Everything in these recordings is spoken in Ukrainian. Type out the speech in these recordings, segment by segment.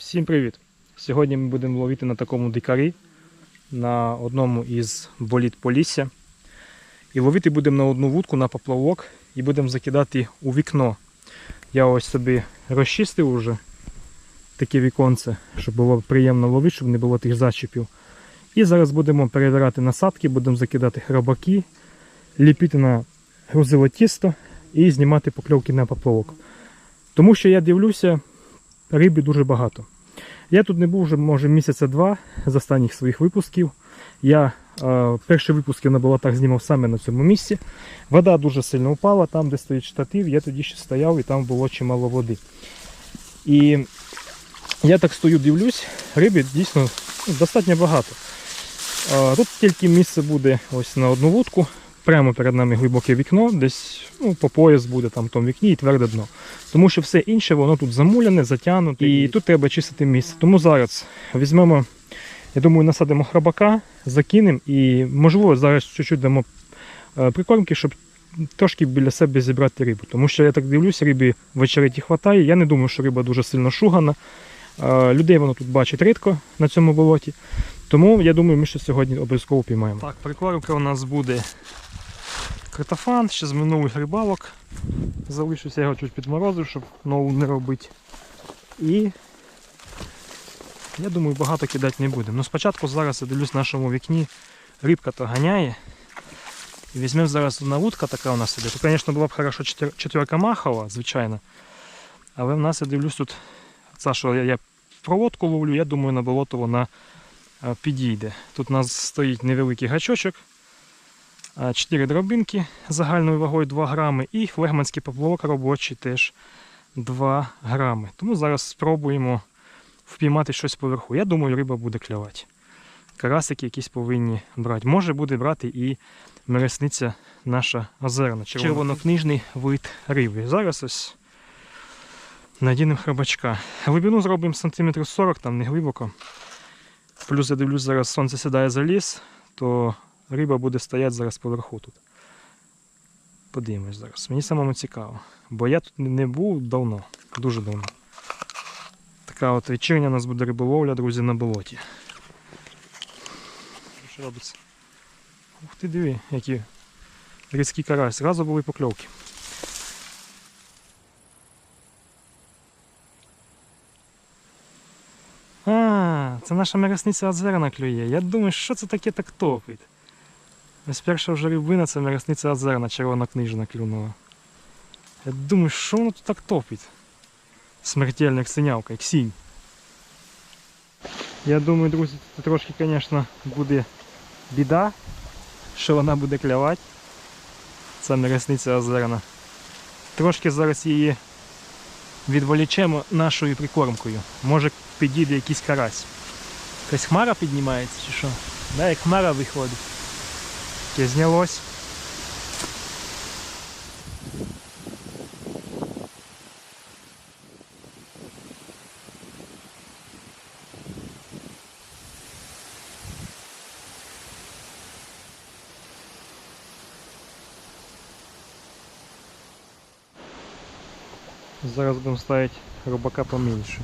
Всім привіт! Сьогодні ми будемо ловити на такому дикарі на одному із боліт Полісся. І ловити будемо на одну вудку на поплавок і будемо закидати у вікно. Я ось собі розчистив уже таке віконце, щоб було приємно ловити, щоб не було тих зачіпів. І зараз будемо перевіряти насадки, будемо закидати храбаки, ліпити на грузило тісто і знімати покльовки на поплавок. Тому що я дивлюся, риби дуже багато. Я тут не був вже, може, місяця два з останніх своїх випусків. Я е, перші випуски на болотах знімав саме на цьому місці. Вода дуже сильно впала, там, де стоїть штатив, я тоді ще стояв і там було чимало води. І я так стою, дивлюсь, риби дійсно достатньо багато. Е, тут тільки місце буде ось на одну вудку. Прямо перед нами глибоке вікно, десь ну, по пояс буде там в тому вікні і тверде дно. Тому що все інше воно тут замуляне, затягнуте, і тут треба чистити місце. Тому зараз візьмемо, я думаю, насадимо храбака, закинемо і, можливо, зараз чуть-чуть дамо е, прикормки, щоб трошки біля себе зібрати рибу. Тому що я так дивлюся, риби в очереті хватає. Я не думаю, що риба дуже сильно шугана. Е, Людей воно тут бачить рідко на цьому болоті. Тому я думаю, ми ще сьогодні обов'язково піймаємо. Так, прикормка у нас буде картофан, ще з минулих рибалок. Залишився я його чуть підморозив, щоб нову не робити. І я думаю, багато кидати не будемо. Ну спочатку зараз я дивлюсь в нашому вікні, рибка то ганяє. І візьмемо зараз одна вудка така у нас іде. Тут, звісно, була б хорошо четверка махова, звичайно. Але в нас я дивлюсь тут, це, що я, я проводку ловлю, я думаю, на болото вона е, підійде. Тут у нас стоїть невеликий гачочок. А, 4 дробинки загальною вагою 2 грами і флегманський поплавок робочий теж 2 грами. Тому зараз спробуємо впіймати щось поверху. Я думаю, риба буде клювати. Карасики якісь повинні брати. Може буде брати і мересниця наша озерна. Червонокнижний вид риби. Зараз ось надінемо храбачка. Глибину зробимо сантиметрів 40, там не глибоко. Плюс я дивлюсь, зараз сонце сідає за ліс, то риба буде стояти зараз поверху тут. Подивимось зараз. Мені самому цікаво. Бо я тут не був давно, дуже давно. Така от вечірня у нас буде риболовля, друзі, на болоті. Що робиться? Ух ти диви, які різкі карась. Зразу були покльовки. А, це наша мересниця Озерна клює. Я думаю, що це таке так топить. Ось перша вже рибина це мересниця Озерна, червонокнижна клюнула. Я думаю, що воно тут так топить? Смертельна як синявка, як. Я думаю, друзі, це трошки, звісно, буде біда, що вона буде клявати. Це мересниця Озерна. Трошки зараз її відволічемо нашою прикормкою. Може підійде якийсь карась. Якась хмара піднімається чи що? Да, як хмара виходить. все-таки знялось. Зараз будем ставить рыбака поменьше.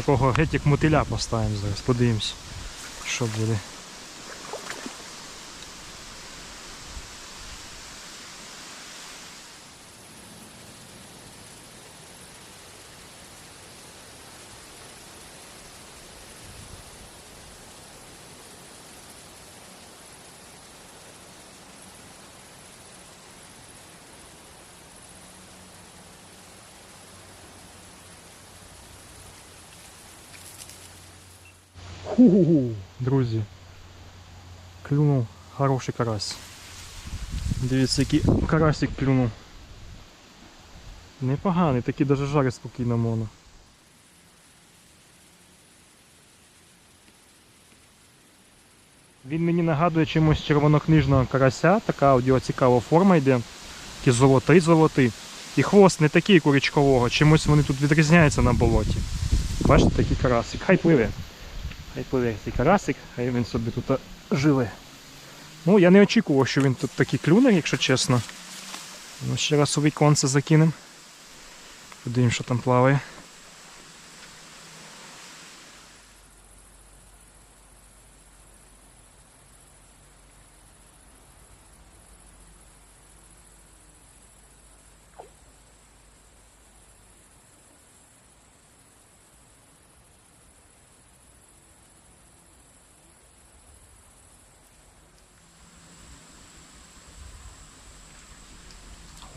Такого геть як мотиля поставимо зараз, подивимось, що буде. Ху-ху-ху, друзі. Клюнув хороший карась. Дивіться, який карасик клюнув. Непоганий, такий даже жарить спокійно моно. Він мені нагадує чимось червонокнижного карася, така от цікава форма йде. Такий золотий золотий. І хвост не такий курячкового, чимось вони тут відрізняються на болоті. Бачите, такий карасик. Хай пливе. Хай пливе цей карасик, хай він собі тут живе. Ну, я не очікував, що він тут такий клюне, якщо чесно. Ну, ще раз у віконце закинемо. Подивимось, що там плаває.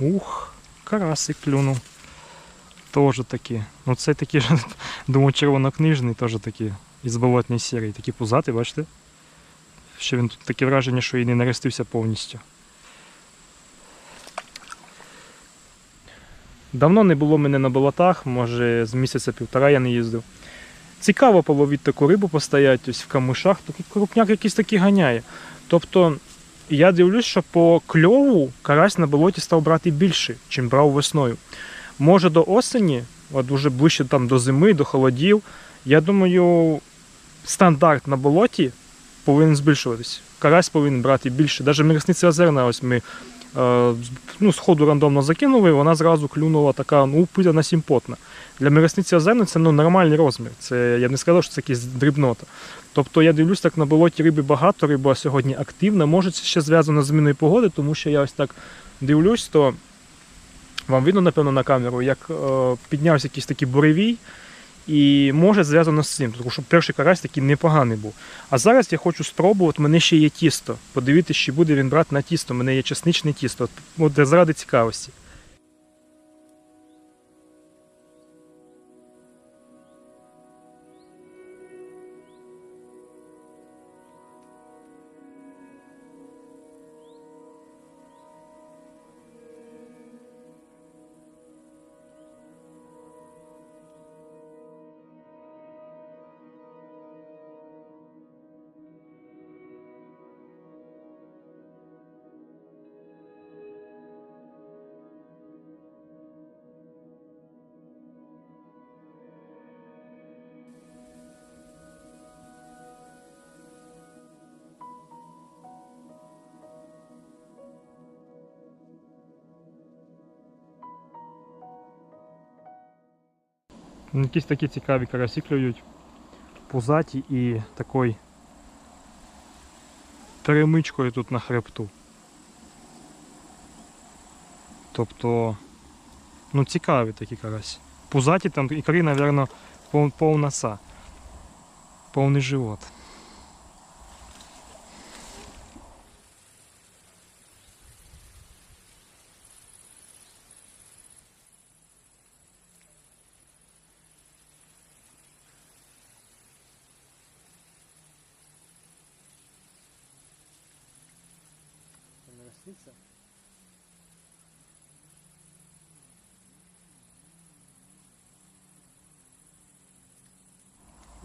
Ух, карасик клюнув. Тоже такі. Ну це такі ж, думаю, червонокнижний, теж такі із болотної серії. Такі пузаті, бачите? Ще він тут таке враження, що і не наростився повністю. Давно не було мене на болотах, може з місяця півтора я не їздив. Цікаво половити таку рибу постоять ось в камишах, такий крупняк якийсь такий ганяє. Тобто я дивлюсь, що по кльову карась на болоті став брати більше, чим брав весною. Може до осені, от уже ближче там до зими, до холодів, я думаю, стандарт на болоті повинен збільшуватись. Карась повинен брати більше. Навіть міресниця озерна, ось ми ну, з ходу рандомно закинули, вона зразу клюнула така, ну, пиляна сімпотна. Для міресниці озерної це ну, нормальний розмір. Це, я б не сказав, що це якась дрібнота. Тобто я дивлюсь, так на болоті риби багато, риба сьогодні активна. Може, це ще зв'язано з зміною погоди, тому що я ось так дивлюсь, то вам видно, напевно, на камеру, як е, піднявся якийсь такий буревій, і може зв'язано з цим, тому що перший карась такий непоганий був. А зараз я хочу спробувати, мене ще є тісто. Подивитися, чи буде він брати на тісто. У мене є чесничне тісто. От заради цікавості. Якісь такі цікаві карасі клюють. Пузаті і такою перемичкою тут на хребту. Тобто, ну цікаві такі карасі. Пузаті там ікри, мабуть, пов, пов носа. Повний живот.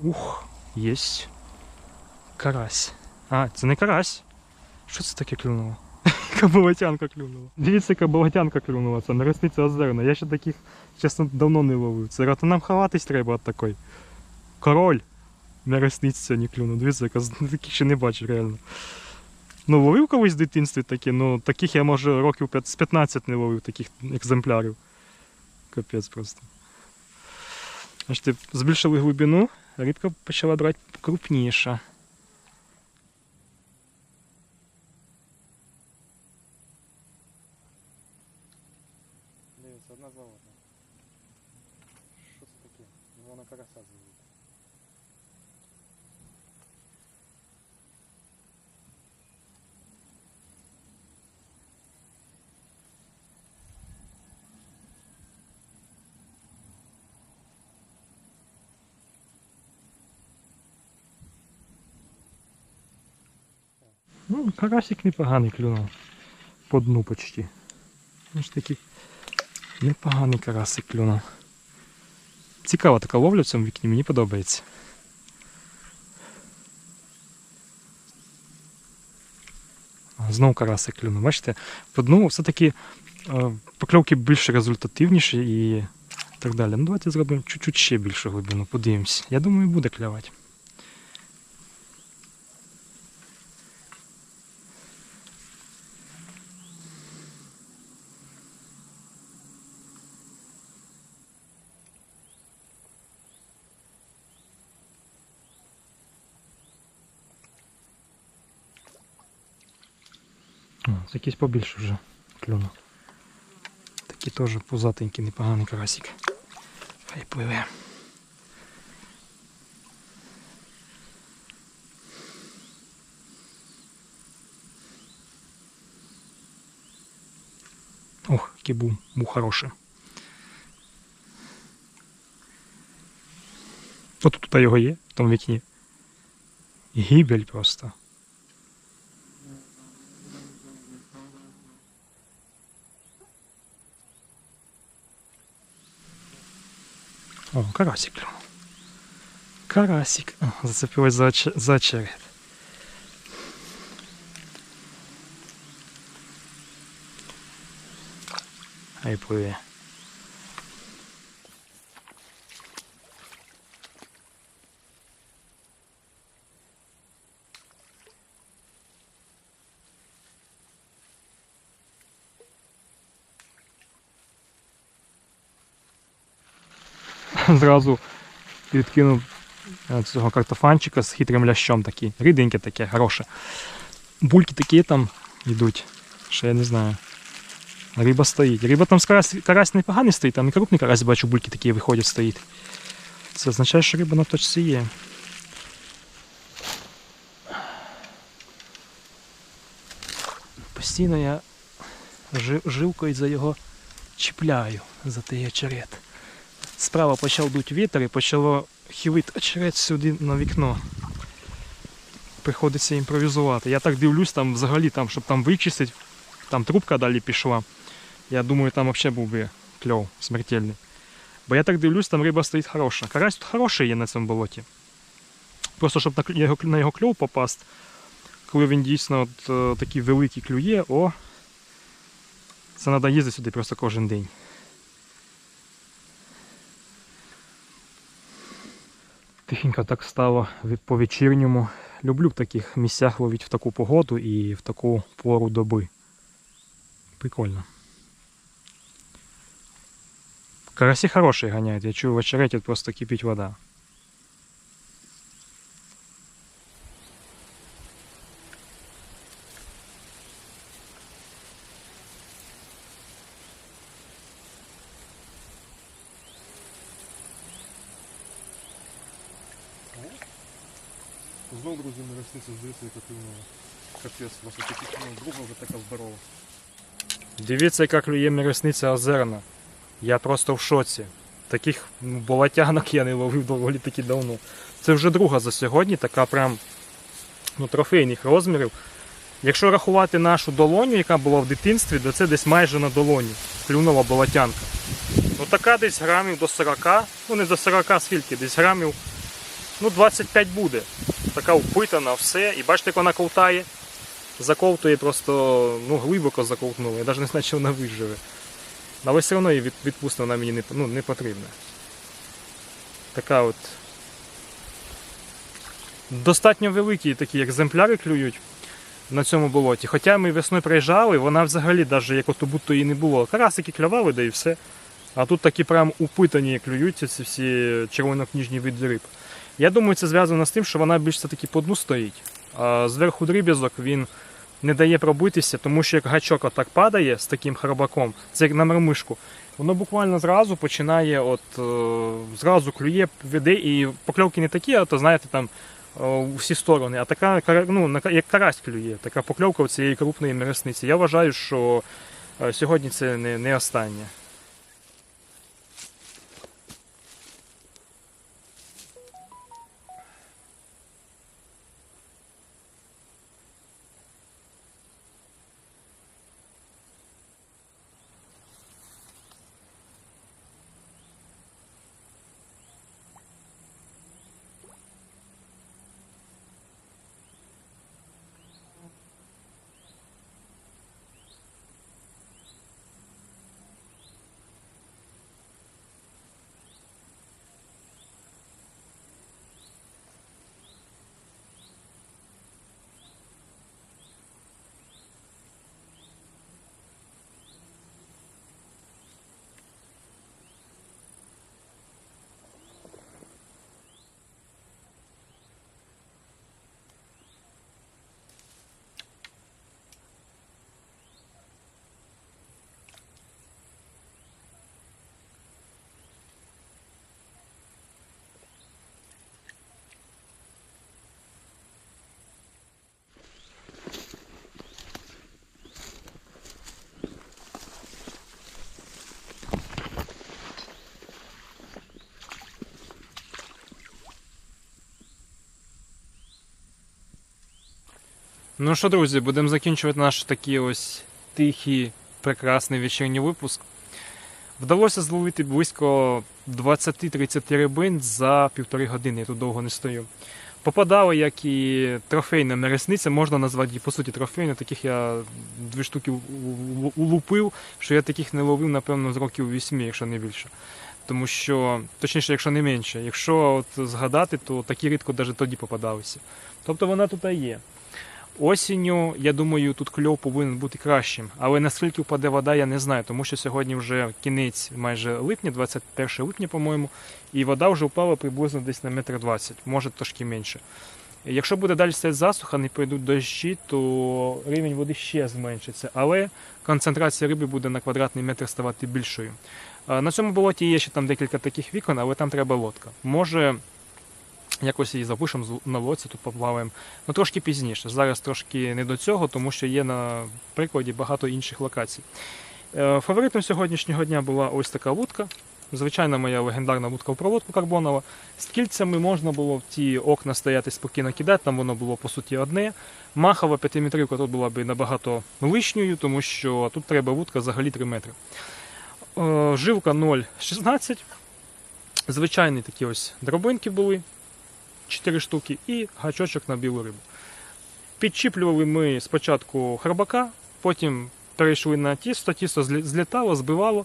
Ух, єсть. Карась. А, це не карась. Що це таке клюнуло? Яка клюнула. Дивіться, яка болотянка клюнула, це нересниця озерна. Я ще таких, чесно, давно не ловив. Це рато нам ховатись треба від такої. Король. Нересниць сьогодні клюнув. Дивіться, яка таких ще не бачу реально. Ну, ловив колись в дитинстві такі, ну таких я може років п'ят- з 15 не ловив таких екземплярів. Капець просто. Бачите, збільшили глибину, рибка почала брати крупніша. Дивіться, одна за одна. Що це таке? Вона карася зовуть. Ну, карасик непоганий клюнув. По дну почти. Ж такий непоганий карасик клюнув. Цікава така ловля в цьому вікні, мені подобається. Знову карасик клюнув. Бачите, по дну все-таки е, покльовки більш результативніші і так далі. Ну давайте зробимо чуть-чуть ще більшу глибину, подивимось. Я думаю, буде клявати. О, це якийсь побільше вже клюнув. Такий теж пузатенький, непоганий карасик. Хай пливе. Ох, який був, був хороший. От тут його є, в тому вікні. Гібель просто. О, карасик клюнул. Карасик. О, зацепилась за, за очерет. Ай пливе. Зразу відкинув е, цього картофанчика з хитрим лящом такий. Ріденьке таке, хороше. Бульки такі там йдуть. Що я не знаю. Риба стоїть. Риба там з карась, карась непоганий стоїть, там і крупний карась бачу, бульки такі виходять, стоїть. Це означає, що риба на точці є. Постійно я жи- жилкою за його чіпляю, за той очерет. Справа почав дуть вітер і почало хилити очерет сюди на вікно. Приходиться імпровізувати. Я так дивлюсь, там взагалі, там, щоб там вичистити, там трубка далі пішла. Я думаю, там взагалі був би кльов смертельний. Бо я так дивлюсь, там риба стоїть хороша. Карась тут хороший є на цьому болоті. Просто щоб на, його, на його кльов попасти, коли він дійсно от, е, такий великий клює, о, це треба їздити сюди просто кожен день. Тихенько так стало по вечірньому. Люблю в таких місцях ловити в таку погоду і в таку пору доби. Прикольно. Карасі хороші ганяють, я чую в очереті просто кипить вода. Знову, друзі, не росниця здається, яка клюнула. Капець, просто такі клюнула, друга вже така здорова. Дивіться, яка клює міресниця озерна. Я просто в шоці. Таких ну, болотянок я не ловив доволі таки давно. Це вже друга за сьогодні, така прям ну, трофейних розмірів. Якщо рахувати нашу долоню, яка була в дитинстві, то це десь майже на долоні клюнула болотянка. Ну така десь грамів до 40, ну не до 40 скільки, десь грамів ну 25 буде. Така впитана, все. І бачите, як вона ковтає. Заковтує просто ну, глибоко заковтнула. Я навіть не знаю, чи вона виживе. Але все одно її від, вона мені не, ну, не потрібна. Така от. Достатньо великі такі екземпляри клюють на цьому болоті. Хоча ми весною приїжджали, вона взагалі, навіть як ото будто і не було. Карасики клювали, да і все. А тут такі прям упитані клюються ці всі червонокніжні види риб. Я думаю, це зв'язано з тим, що вона більш все-таки по дну стоїть. А зверху дріб'язок він не дає пробитися, тому що як гачок отак падає з таким хробаком, це як на мармишку, воно буквально зразу починає, от е, зразу клює, веде, і покльовки не такі, а то знаєте там е, всі сторони, а така ну, як карась клює, така покльовка у цієї крупної мересниці. Я вважаю, що е, сьогодні це не, не останнє. Ну що, друзі, будемо закінчувати наш такий ось тихий, прекрасний вечірній випуск. Вдалося зловити близько 20-30 рибин за півтори години, я тут довго не стою. Попадали, як і трофейна мересниця, можна назвати її по суті трофейною. Таких я дві штуки улупив, що я таких не ловив, напевно, з років 8, якщо не більше. Тому що, точніше, якщо не менше, якщо от згадати, то такі рідко навіть тоді попадалися. Тобто вона тут є. Осінню, я думаю, тут кльов повинен бути кращим. Але наскільки впаде вода, я не знаю, тому що сьогодні вже кінець майже липня, 21 липня, по-моєму, і вода вже впала приблизно десь на метр двадцять, може трошки менше. Якщо буде далі стоять засуха, не прийдуть дощі, то рівень води ще зменшиться, але концентрація риби буде на квадратний метр ставати більшою. На цьому болоті є ще там декілька таких вікон, але там треба лодка. Може, якось її запишемо на лодці, тут поплаваємо. Ну трошки пізніше. Зараз трошки не до цього, тому що є на прикладі багато інших локацій. Е, Фаворитом сьогоднішнього дня була ось така вудка. Звичайна моя легендарна вудка в проводку карбонова. З кільцями можна було в ті окна стояти спокійно кидати, там воно було по суті одне. Махова п'ятиметрівка тут була б набагато лишньою, тому що тут треба вудка взагалі 3 метри. Е, Жилка 0,16. Звичайні такі ось дробинки були, 4 штуки, і гачочок на білу рибу. Підчіплювали ми спочатку храбака, потім перейшли на тісто, тісто злітало, збивало.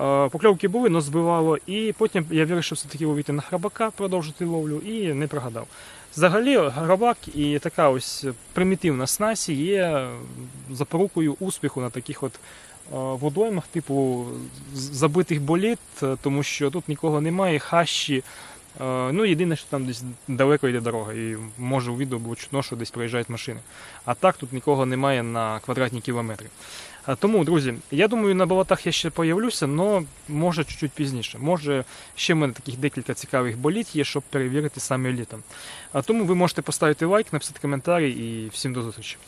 Е, Покльовки були, але збивало. І потім я вирішив все-таки ловити на храбака, продовжити ловлю і не прогадав. Взагалі, грабак і така ось примітивна снасі є запорукою успіху на таких от е, водоймах, типу забитих боліт, е, тому що тут нікого немає, хащі. Е, Ну, єдине, що там десь далеко йде дорога, і може у відео було чутно, що десь проїжджають машини. А так тут нікого немає на квадратні кілометри. Тому, друзі, я думаю, на болотах я ще появлюся, але може чуть-чуть пізніше. Може, ще в мене таких декілька цікавих боліт є, щоб перевірити саме літом. А тому ви можете поставити лайк, написати коментарі і всім до зустрічі.